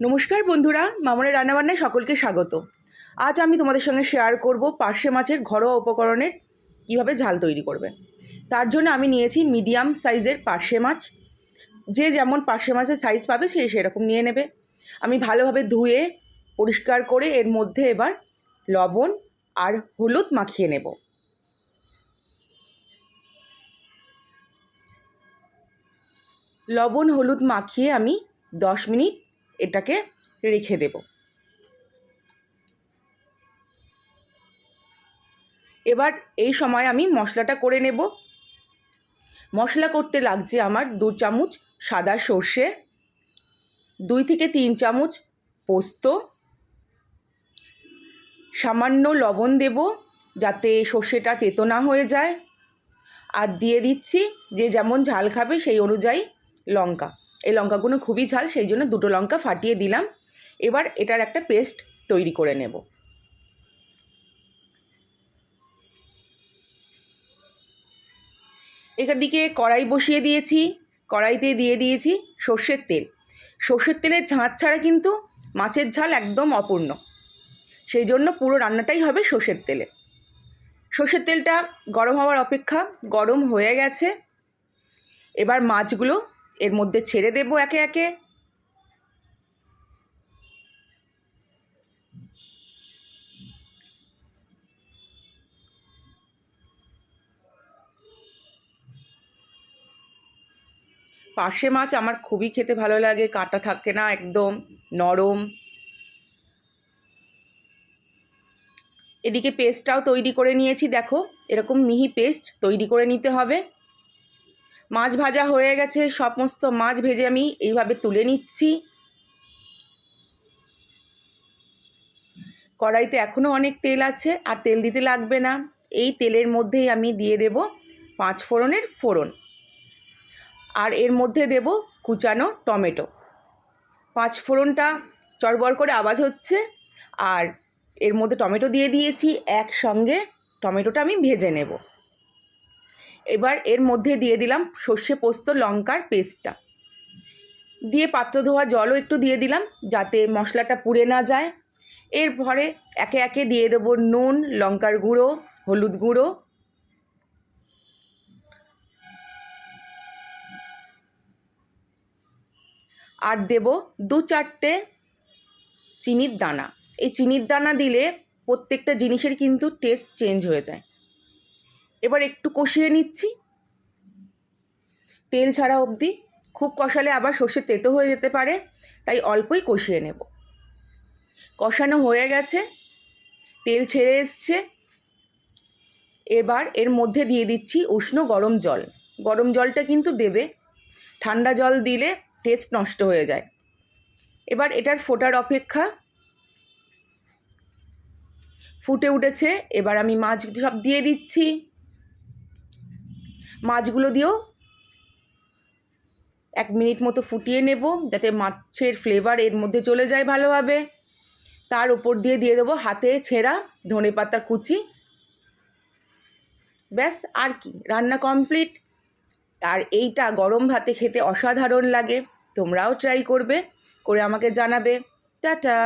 নমস্কার বন্ধুরা, মামনের রান্নাবান্নায় সকলকে স্বাগত। আজ আমি তোমাদের সঙ্গে শেয়ার করব পার্শে মাছের ঘরোয়া উপকরণের কীভাবে ঝাল তৈরি করবে। তার জন্য আমি নিয়েছি মিডিয়াম সাইজের পার্শে মাছ। যে যেমন পার্শে মাছের সাইজ পাবে সে সেরকম নিয়ে নেবে। আমি ভালোভাবে ধুয়ে, পরিষ্কার করে এর মধ্যে এবার লবণ আর হলুদ মাখিয়ে নেব। লবণ, হলুদ মাখিয়ে আমি দশ মিনিট এটাকে রেখে দেব। এবার এই সময় আমি মশলাটা করে নেব। মশলা করতে লাগছে আমার দু চামচ সাদা সর্ষে, দুই থেকে তিন চামচ পোস্ত, সামান্য লবণ দেব যাতে সর্ষেটা তেতো না হয়ে যায়। আর দিয়ে দিচ্ছি যে যেমন ঝাল খাবে সেই অনুযায়ী লঙ্কা। এই লঙ্কাগুলো খুবই ঝাল, সেই জন্য দুটো লঙ্কা ফাটিয়ে দিলাম। এবার এটার একটা পেস্ট তৈরি করে নেব। এখান দিকে কড়াই বসিয়ে দিয়েছি, কড়াইতে দিয়ে দিয়েছি সর্ষের তেল। সর্ষের তেলের ঝাঁঝ ছাড়া কিন্তু মাছের ঝাল একদম অপূর্ণ। সেই জন্য পুরো রান্নাটাই হবে সর্ষের তেলে। সর্ষের তেলটা গরম হওয়ার অপেক্ষা গরম হয়ে গেছে। এবার মাছগুলো এর মধ্যে ছেড়ে দেব একে একে। পার্শে মাছ আমার খুবই খেতে ভালো লাগে, কাঁটা থাকে না একদম, নরম। এদিকে পেস্টটাও তৈরি করে নিয়েছি, দেখো, এরকম মিহি পেস্ট তৈরি করে নিতে হবে। মাছ ভাজা হয়ে গেছে, সমস্ত মাছ ভেজে আমি এইভাবে তুলে নিচ্ছি। কড়াইতে এখনও অনেক তেল আছে, আর তেল দিতে লাগবে না। এই তেলের মধ্যেই আমি দিয়ে দেব পাঁচ ফোড়নের ফোড়ন। আর এর মধ্যে দেব কুচানো টমেটো। পাঁচ ফোড়নটা চড়বড় করে আওয়াজ হচ্ছে, আর এর মধ্যে টমেটো দিয়ে দিয়েছি। একসঙ্গে টমেটোটা আমি ভেজে নেব। এবার এর মধ্যে দিয়ে দিলাম সর্ষে পোস্ত, লঙ্কার পেস্টটা। দিয়ে পাত্র ধোয়া জলও একটু দিয়ে দিলাম যাতে মশলাটা পুড়ে না যায়। এরপরে একে একে দিয়ে দেবো নুন, লঙ্কার গুঁড়ো, হলুদ গুঁড়ো। আর দেব দু চারটে চিনির দানা। এই চিনির দানা দিলে প্রত্যেকটা জিনিসের কিন্তু টেস্ট চেঞ্জ হয়ে যায়। এবার একটু কষিয়ে নিচ্ছি। তেল ছাড়া অবধি খুব কষালে আবার সর্ষে তেতো হয়ে যেতে পারে, তাই অল্পই কষিয়ে নেব। কষানো হয়ে গেছে, তেল ছেড়ে এসছে। এবার এর মধ্যে দিয়ে দিচ্ছি উষ্ণ গরম জল। গরম জলটা কিন্তু দেবে, ঠান্ডা জল দিলে টেস্ট নষ্ট হয়ে যায়। এবার এটার ফোটার অপেক্ষা ফুটে উঠেছে, এবার আমি মাছ সব দিয়ে দিচ্ছি। মাছগুলো দিয়েও এক মিনিট মতো ফুটিয়ে নেব, যাতে মাছের ফ্লেভার এর মধ্যে চলে যায় ভালোভাবে। তার উপর দিয়ে দিয়ে দেবো হাতে ছেঁড়া ধনে পাতার কুচি। ব্যাস, আর কি, রান্না কমপ্লিট আর এইটা গরম ভাতে খেতে অসাধারণ লাগে। তোমরাও ট্রাই করবে, করে আমাকে জানাবে। টাটা!